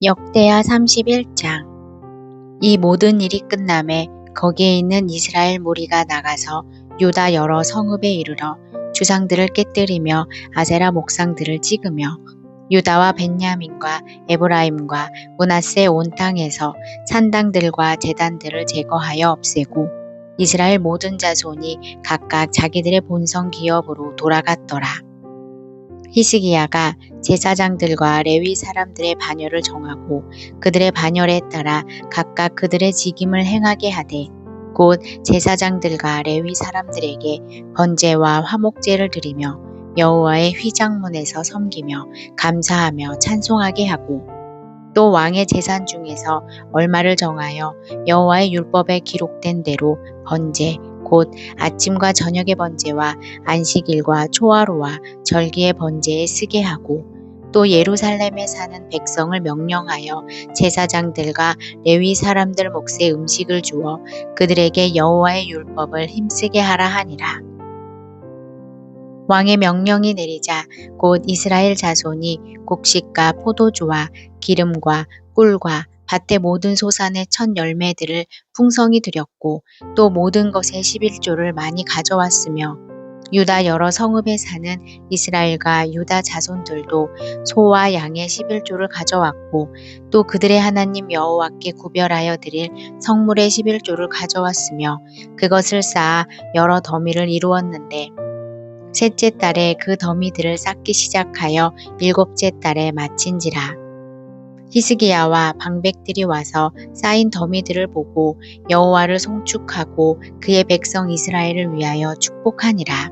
역대하 31장 이 모든 일이 끝남에 거기에 있는 이스라엘 무리가 나가서 유다 여러 성읍에 이르러 주상들을 깨뜨리며 아세라 목상들을 찍으며 유다와 벤야민과 에브라임과 문하세 온 땅에서 산당들과 제단들을 제거하여 없애고 이스라엘 모든 자손이 각각 자기들의 본성 기업으로 돌아갔더라. 히스기야가 제사장들과 레위 사람들의 반열을 정하고 그들의 반열에 따라 각각 그들의 직임을 행하게 하되 곧 제사장들과 레위 사람들에게 번제와 화목제를 드리며 여호와의 휘장문에서 섬기며 감사하며 찬송하게 하고 또 왕의 재산 중에서 얼마를 정하여 여호와의 율법에 기록된 대로 번제 곧 아침과 저녁의 번제와 안식일과 초하루와 절기의 번제에 쓰게 하고 또 예루살렘에 사는 백성을 명령하여 제사장들과 레위 사람들 몫의 음식을 주어 그들에게 여호와의 율법을 힘쓰게 하라 하니라. 왕의 명령이 내리자 곧 이스라엘 자손이 곡식과 포도주와 기름과 꿀과 밭의 모든 소산의 첫 열매들을 풍성히 드렸고 또 모든 것의 11조를 많이 가져왔으며 유다 여러 성읍에 사는 이스라엘과 유다 자손들도 소와 양의 11조를 가져왔고 또 그들의 하나님 여호와께 구별하여 드릴 성물의 11조를 가져왔으며 그것을 쌓아 여러 더미를 이루었는데 셋째 달에 그 더미들을 쌓기 시작하여 일곱째 달에 마친지라. 히스기야와 방백들이 와서 쌓인 더미들을 보고 여호와를 송축하고 그의 백성 이스라엘을 위하여 축복하니라.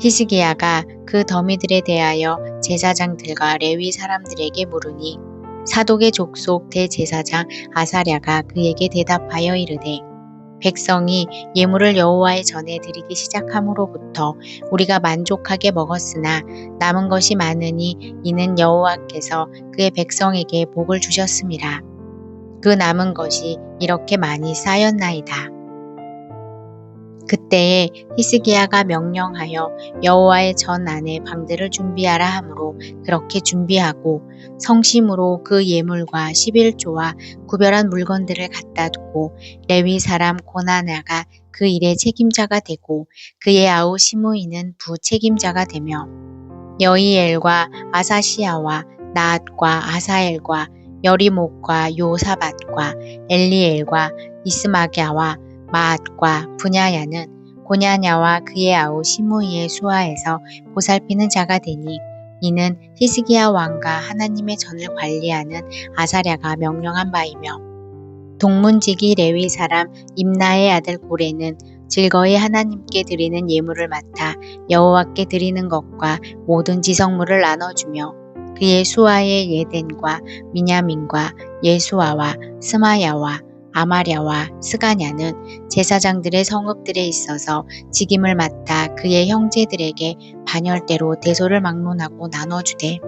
히스기야가 그 더미들에 대하여 제사장들과 레위 사람들에게 물으니 사독의 족속 대제사장 아사랴가 그에게 대답하여 이르되 백성이 예물을 여호와의 전에 드리기 시작함으로부터 우리가 만족하게 먹었으나 남은 것이 많으니 이는 여호와께서 그의 백성에게 복을 주셨습니다. 그 남은 것이 이렇게 많이 쌓였나이다. 그때에 히스기야가 명령하여 여호와의 전 안에 방들을 준비하라 하므로 그렇게 준비하고 성심으로 그 예물과 11조와 구별한 물건들을 갖다 두고 레위 사람 고나나가 그 일의 책임자가 되고 그의 아우 시므이는 부책임자가 되며 여이엘과 아사시아와 나앗과 아사엘과 여리목과 요사밭과 엘리엘과 이스마갸와 마앗과 분야야는 고냐냐와 그의 아우 시므이의 수하에서 보살피는 자가 되니 이는 히스기야 왕과 하나님의 전을 관리하는 아사랴가 명령한 바이며 동문지기 레위 사람 임나의 아들 고레는 즐거이 하나님께 드리는 예물을 맡아 여호와께 드리는 것과 모든 지성물을 나눠주며 그의 수하의 예덴과 미냐민과 예수아와 스마야와 아마랴와 스가냐는 제사장들의 성읍들에 있어서 직임을 맡아 그의 형제들에게 반열대로 대소를 막론하고 나눠주되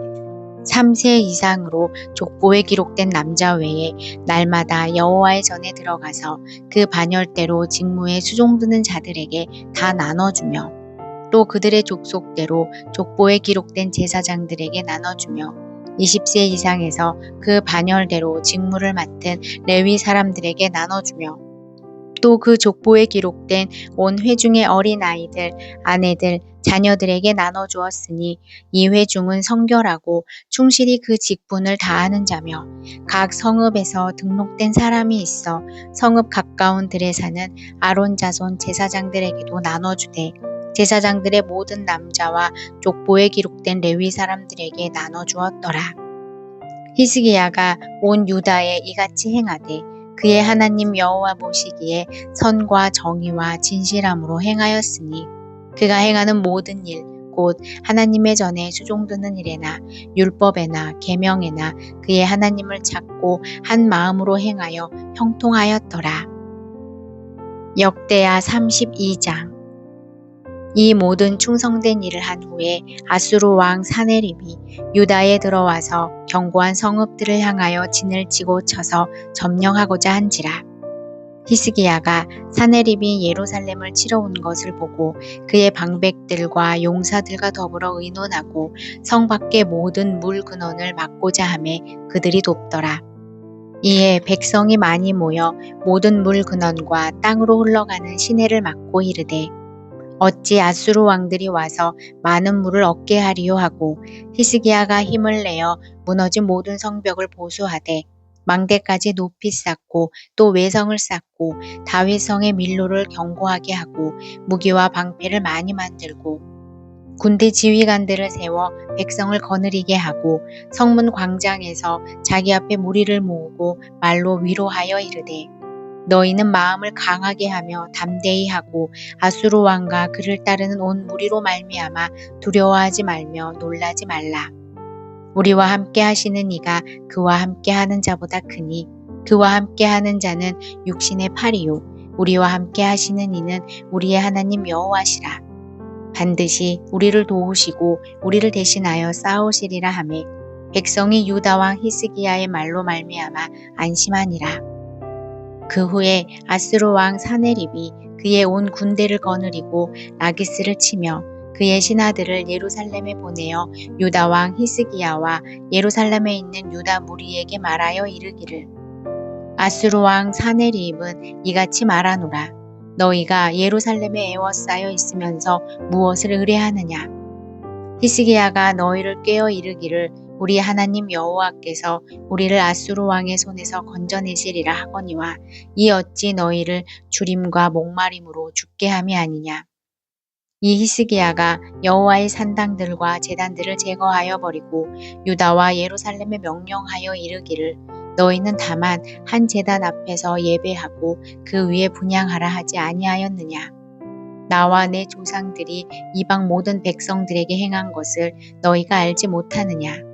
3세 이상으로 족보에 기록된 남자 외에 날마다 여호와의 전에 들어가서 그 반열대로 직무에 수종드는 자들에게 다 나눠주며 또 그들의 족속대로 족보에 기록된 제사장들에게 나눠주며 20세 이상에서 그 반열대로 직무를 맡은 레위 사람들에게 나눠주며 또 그 족보에 기록된 온 회중의 어린 아이들, 아내들, 자녀들에게 나눠주었으니 이 회중은 성결하고 충실히 그 직분을 다하는 자며 각 성읍에서 등록된 사람이 있어 성읍 가까운 들에 사는 아론 자손 제사장들에게도 나눠주되 제사장들의 모든 남자와 족보에 기록된 레위 사람들에게 나눠 주었더라. 히스기야가 온 유다에 이같이 행하되 그의 하나님 여호와 보시기에 선과 정의와 진실함으로 행하였으니 그가 행하는 모든 일, 곧 하나님의 전에 수종드는 일에나 율법에나 계명에나 그의 하나님을 찾고 한 마음으로 행하여 형통하였더라. 역대하 32장 이 모든 충성된 일을 한 후에 아수르 왕 사네립이 유다에 들어와서 견고한 성읍들을 향하여 진을 치고 쳐서 점령하고자 한지라. 히스기야가 사내립이 예루살렘을 치러 온 것을 보고 그의 방백들과 용사들과 더불어 의논하고 성 밖의 모든 물 근원을 막고자 하매 그들이 돕더라. 이에 백성이 많이 모여 모든 물 근원과 땅으로 흘러가는 시내를 막고 이르되 어찌 아수르 왕들이 와서 많은 물을 얻게 하리요 하고 히스기야가 힘을 내어 무너진 모든 성벽을 보수하되 망대까지 높이 쌓고 또 외성을 쌓고 다윗성의 밀로를 견고하게 하고 무기와 방패를 많이 만들고 군대 지휘관들을 세워 백성을 거느리게 하고 성문 광장에서 자기 앞에 무리를 모으고 말로 위로하여 이르되 너희는 마음을 강하게 하며 담대히 하고 아수르 왕과 그를 따르는 온 무리로 말미암아 두려워하지 말며 놀라지 말라. 우리와 함께 하시는 이가 그와 함께 하는 자보다 크니 그와 함께 하는 자는 육신의 팔이요 우리와 함께 하시는 이는 우리의 하나님 여호와시라. 반드시 우리를 도우시고 우리를 대신하여 싸우시리라 하매 백성이 유다 왕 히스기야의 말로 말미암아 안심하니라. 그 후에 아스로 왕 사네립이 그의 온 군대를 거느리고 라기스를 치며 그의 신하들을 예루살렘에 보내어 유다 왕 히스기야와 예루살렘에 있는 유다 무리에게 말하여 이르기를. 아수르 왕 사네립은 이같이 말하노라. 너희가 예루살렘에 애워싸여 있으면서 무엇을 의뢰하느냐? 히스기야가 너희를 꿰어 이르기를 우리 하나님 여호와께서 우리를 아수르 왕의 손에서 건져내시리라 하거니와 이 어찌 너희를 주림과 목마림으로 죽게 함이 아니냐? 이 히스기야가 여호와의 산당들과 제단들을 제거하여 버리고 유다와 예루살렘에 명령하여 이르기를 너희는 다만 한 제단 앞에서 예배하고 그 위에 분양하라 하지 아니하였느냐? 나와 내 조상들이 이방 모든 백성들에게 행한 것을 너희가 알지 못하느냐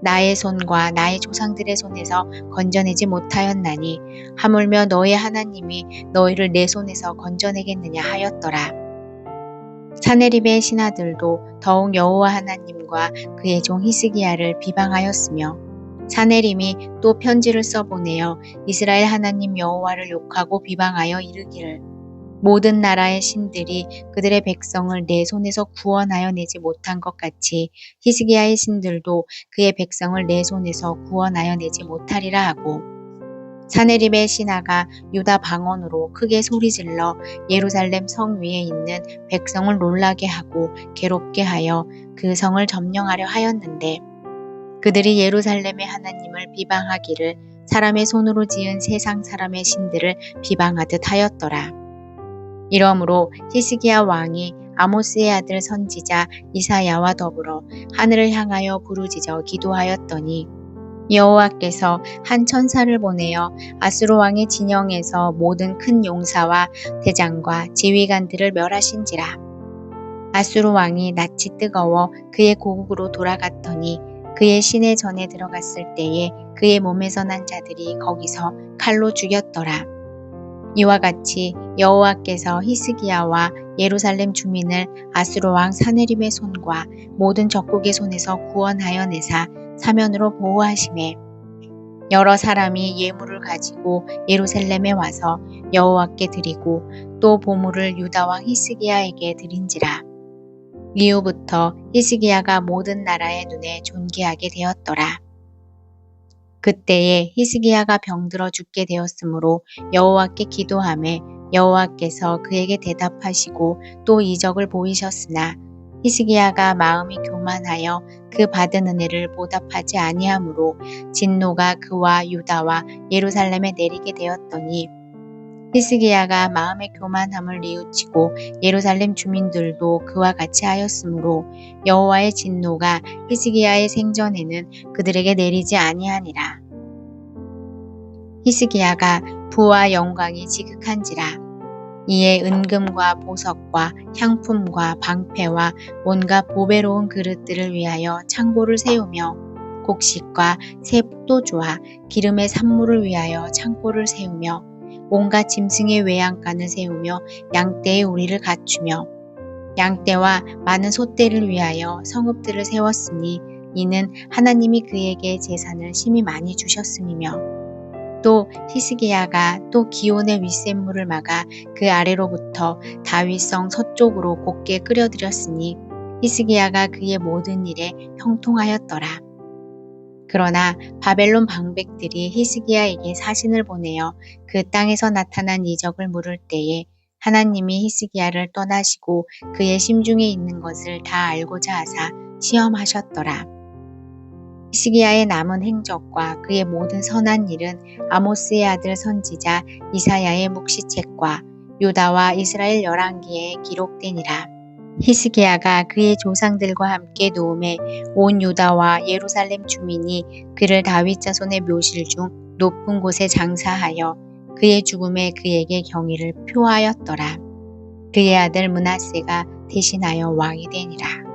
나의 손과 나의 조상들의 손에서 건져내지 못하였나니 하물며 너의 하나님이 너희를 내 손에서 건져내겠느냐 하였더라. 사네립의 신하들도 더욱 여호와 하나님과 그의 종 히스기야를 비방하였으며 사네림이 또 편지를 써보내어 이스라엘 하나님 여호와를 욕하고 비방하여 이르기를 모든 나라의 신들이 그들의 백성을 내 손에서 구원하여 내지 못한 것 같이 히스기야의 신들도 그의 백성을 내 손에서 구원하여 내지 못하리라 하고 사네립의 신하가 유다 방언으로 크게 소리질러 예루살렘 성 위에 있는 백성을 놀라게 하고 괴롭게 하여 그 성을 점령하려 하였는데 그들이 예루살렘의 하나님을 비방하기를 사람의 손으로 지은 세상 사람의 신들을 비방하듯 하였더라. 이러므로 히스기야 왕이 아모스의 아들 선지자 이사야와 더불어 하늘을 향하여 부르짖어 기도하였더니 여호와께서 한 천사를 보내어 아수르 왕의 진영에서 모든 큰 용사와 대장과 지휘관들을 멸하신지라. 아수르 왕이 낯이 뜨거워 그의 고국으로 돌아갔더니 그의 시내 전에 들어갔을 때에 그의 몸에서 난 자들이 거기서 칼로 죽였더라. 이와 같이 여호와께서 히스기야와 예루살렘 주민을 아수르 왕 사네림의 손과 모든 적국의 손에서 구원하여 내사 사면으로 보호하심에 여러 사람이 예물을 가지고 예루살렘에 와서 여호와께 드리고 또 보물을 유다 왕 히스기야에게 드린지라 이후부터 히스기야가 모든 나라의 눈에 존귀하게 되었더라. 그때에 히스기야가 병들어 죽게 되었으므로 여호와께 기도함에 여호와께서 그에게 대답하시고 또 이적을 보이셨으나 히스기야가 마음이 교만하여 그 받은 은혜를 보답하지 아니하므로 진노가 그와 유다와 예루살렘에 내리게 되었더니 히스기야가 마음의 교만함을 뉘우치고 예루살렘 주민들도 그와 같이 하였으므로 여호와의 진노가 히스기야의 생전에는 그들에게 내리지 아니하니라. 히스기야가 부와 영광이 지극한지라. 이에 은금과 보석과 향품과 방패와 온갖 보배로운 그릇들을 위하여 창고를 세우며 곡식과 새 포도주와 기름의 산물을 위하여 창고를 세우며 온갖 짐승의 외양간을 세우며 양떼의 우리를 갖추며 양떼와 많은 소떼를 위하여 성읍들을 세웠으니 이는 하나님이 그에게 재산을 심히 많이 주셨음이며 또 히스기야가 또 기온의 윗샘물을 막아 그 아래로부터 다윗성 서쪽으로 곱게 끓여들였으니 히스기야가 그의 모든 일에 형통하였더라. 그러나 바벨론 방백들이 히스기야에게 사신을 보내어 그 땅에서 나타난 이적을 물을 때에 하나님이 히스기야를 떠나시고 그의 심중에 있는 것을 다 알고자 하사 시험하셨더라. 히스기야의 남은 행적과 그의 모든 선한 일은 아모스의 아들 선지자 이사야의 묵시책과 유다와 이스라엘 열왕기에 기록되니라. 히스기야가 그의 조상들과 함께 누움에 온 유다와 예루살렘 주민이 그를 다윗 자손의 묘실 중 높은 곳에 장사하여 그의 죽음에 그에게 경의를 표하였더라. 그의 아들 문하세가 대신하여 왕이 되니라.